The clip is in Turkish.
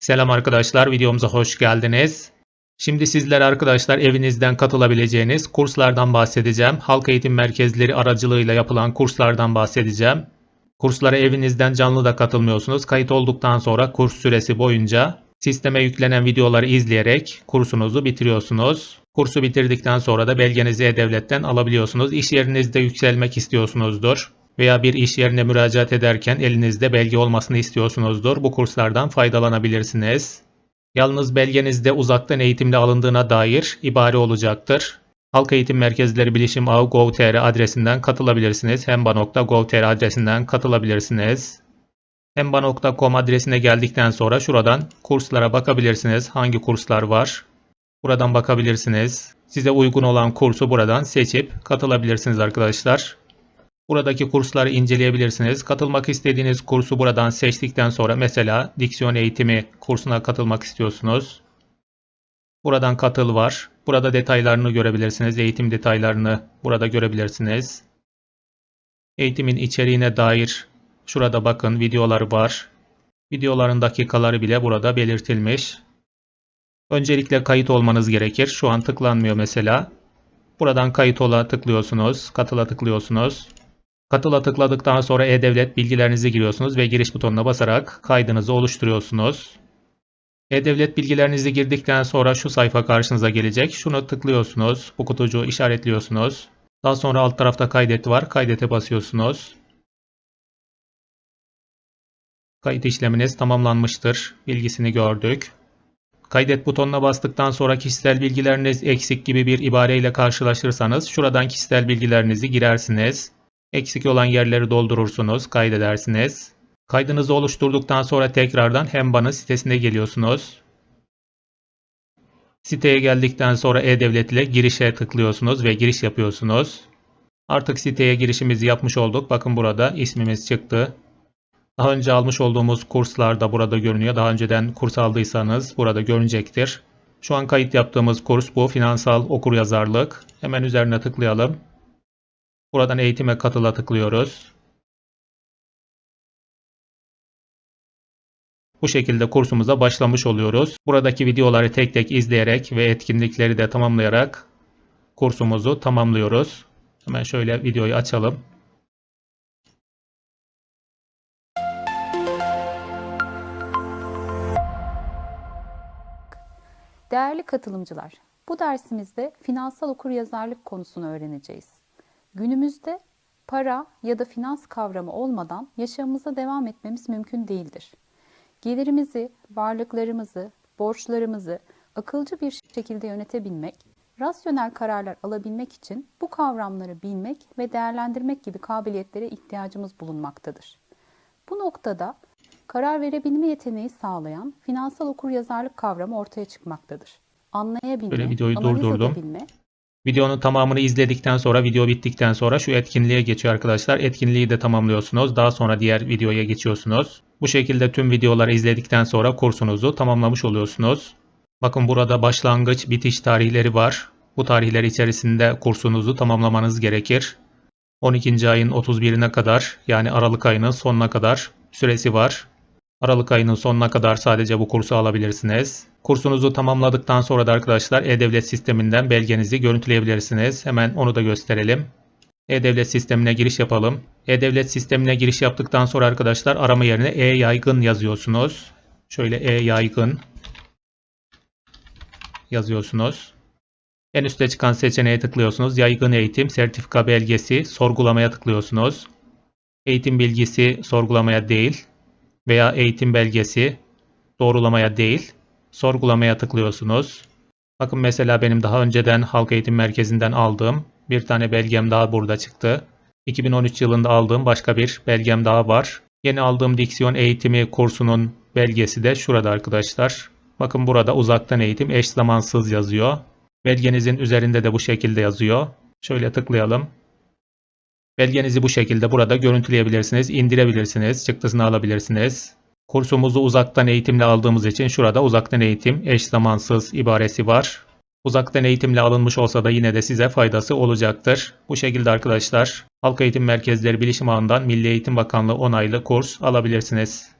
Selam arkadaşlar, videomuza hoş geldiniz. Şimdi sizlere arkadaşlar evinizden katılabileceğiniz kurslardan bahsedeceğim. Halk eğitim merkezleri aracılığıyla yapılan kurslardan bahsedeceğim. Kurslara evinizden canlı da katılmıyorsunuz. Kayıt olduktan sonra kurs süresi boyunca sisteme yüklenen videoları izleyerek kursunuzu bitiriyorsunuz. Kursu bitirdikten sonra da belgenizi E-Devlet'ten alabiliyorsunuz. İş yerinizde yükselmek istiyorsunuzdur veya bir iş yerine müracaat ederken elinizde belge olmasını istiyorsunuzdur. Bu kurslardan faydalanabilirsiniz. Yalnız belgenizde uzaktan eğitimle alındığına dair ibare olacaktır. Halk Eğitim Merkezleri Bilişim Ağı Gov.tr adresinden katılabilirsiniz. Hemba.gov.tr adresinden katılabilirsiniz. Hemba.com adresine geldikten sonra şuradan kurslara bakabilirsiniz. Hangi kurslar var? Buradan bakabilirsiniz. Size uygun olan kursu buradan seçip katılabilirsiniz arkadaşlar. Buradaki kursları inceleyebilirsiniz. Katılmak istediğiniz kursu buradan seçtikten sonra mesela diksiyon eğitimi kursuna katılmak istiyorsunuz. Buradan katıl var. Burada detaylarını görebilirsiniz. Eğitim detaylarını burada görebilirsiniz. Eğitimin içeriğine dair şurada bakın videoları var. Videoların dakikaları bile burada belirtilmiş. Öncelikle kayıt olmanız gerekir. Şu an tıklanmıyor mesela. Buradan kayıt ola tıklıyorsunuz. Katıla tıklıyorsunuz. Katıla tıkladıktan sonra e-devlet bilgilerinizi giriyorsunuz ve giriş butonuna basarak kaydınızı oluşturuyorsunuz. E-devlet bilgilerinizi girdikten sonra şu sayfa karşınıza gelecek. Şunu tıklıyorsunuz. Bu kutucuğu işaretliyorsunuz. Daha sonra alt tarafta kaydet var. Kaydete basıyorsunuz. Kayıt işleminiz tamamlanmıştır. Bilgisini gördük. Kaydet butonuna bastıktan sonra kişisel bilgileriniz eksik gibi bir ibareyle karşılaşırsanız şuradan kişisel bilgilerinizi girersiniz. Eksik olan yerleri doldurursunuz, kaydedersiniz. Kaydınızı oluşturduktan sonra tekrardan Hemba'nın sitesine geliyorsunuz. Siteye geldikten sonra E-Devlet ile girişe tıklıyorsunuz ve giriş yapıyorsunuz. Artık siteye girişimizi yapmış olduk. Bakın burada ismimiz çıktı. Daha önce almış olduğumuz kurslar da burada görünüyor. Daha önceden kurs aldıysanız burada görünecektir. Şu an kayıt yaptığımız kurs bu. Finansal okuryazarlık. Hemen üzerine tıklayalım. Buradan eğitime katıla tıklıyoruz. Bu şekilde kursumuza başlamış oluyoruz. Buradaki videoları tek tek izleyerek ve etkinlikleri de tamamlayarak kursumuzu tamamlıyoruz. Hemen şöyle videoyu açalım. Değerli katılımcılar, bu dersimizde finansal okuryazarlık konusunu öğreneceğiz. Günümüzde para ya da finans kavramı olmadan yaşamımıza devam etmemiz mümkün değildir. Gelirimizi, varlıklarımızı, borçlarımızı akılcı bir şekilde yönetebilmek, rasyonel kararlar alabilmek için bu kavramları bilmek ve değerlendirmek gibi kabiliyetlere ihtiyacımız bulunmaktadır. Bu noktada karar verebilme yeteneği sağlayan finansal okuryazarlık kavramı ortaya çıkmaktadır. Anlayabilme, Böyle videoyu analiz durdurdum. edebilme, Videonun tamamını izledikten sonra video bittikten sonra şu etkinliğe geçiyor arkadaşlar. Etkinliği de tamamlıyorsunuz. Daha sonra diğer videoya geçiyorsunuz. Bu şekilde tüm videoları izledikten sonra kursunuzu tamamlamış oluyorsunuz. Bakın burada başlangıç bitiş tarihleri var. Bu tarihler içerisinde kursunuzu tamamlamanız gerekir. 12. ayın 31'ine kadar yani Aralık ayının sonuna kadar süresi var. Aralık ayının sonuna kadar sadece bu kursu alabilirsiniz. Kursunuzu tamamladıktan sonra da arkadaşlar E-Devlet sisteminden belgenizi görüntüleyebilirsiniz. Hemen onu da gösterelim. E-Devlet sistemine giriş yapalım. E-Devlet sistemine giriş yaptıktan sonra arkadaşlar arama yerine E-Yaygın yazıyorsunuz. Şöyle E-Yaygın yazıyorsunuz. En üstte çıkan seçeneğe tıklıyorsunuz. Yaygın eğitim, sertifika belgesi, sorgulamaya tıklıyorsunuz. Eğitim bilgisi sorgulamaya değil veya eğitim belgesi doğrulamaya değil, sorgulamaya tıklıyorsunuz. Bakın mesela benim daha önceden Halk Eğitim Merkezi'nden aldığım bir tane belgem daha burada çıktı. 2013 yılında aldığım başka bir belgem daha var. Yeni aldığım diksiyon eğitimi kursunun belgesi de şurada arkadaşlar. Bakın burada uzaktan eğitim eş zamansız yazıyor. Belgenizin üzerinde de bu şekilde yazıyor. Şöyle tıklayalım. Belgenizi bu şekilde burada görüntüleyebilirsiniz, indirebilirsiniz, çıktısını alabilirsiniz. Kursumuzu uzaktan eğitimle aldığımız için şurada uzaktan eğitim eş zamansız ibaresi var. Uzaktan eğitimle alınmış olsa da yine de size faydası olacaktır. Bu şekilde arkadaşlar Halk Eğitim Merkezleri Bilişim Ağı'ndan Milli Eğitim Bakanlığı onaylı kurs alabilirsiniz.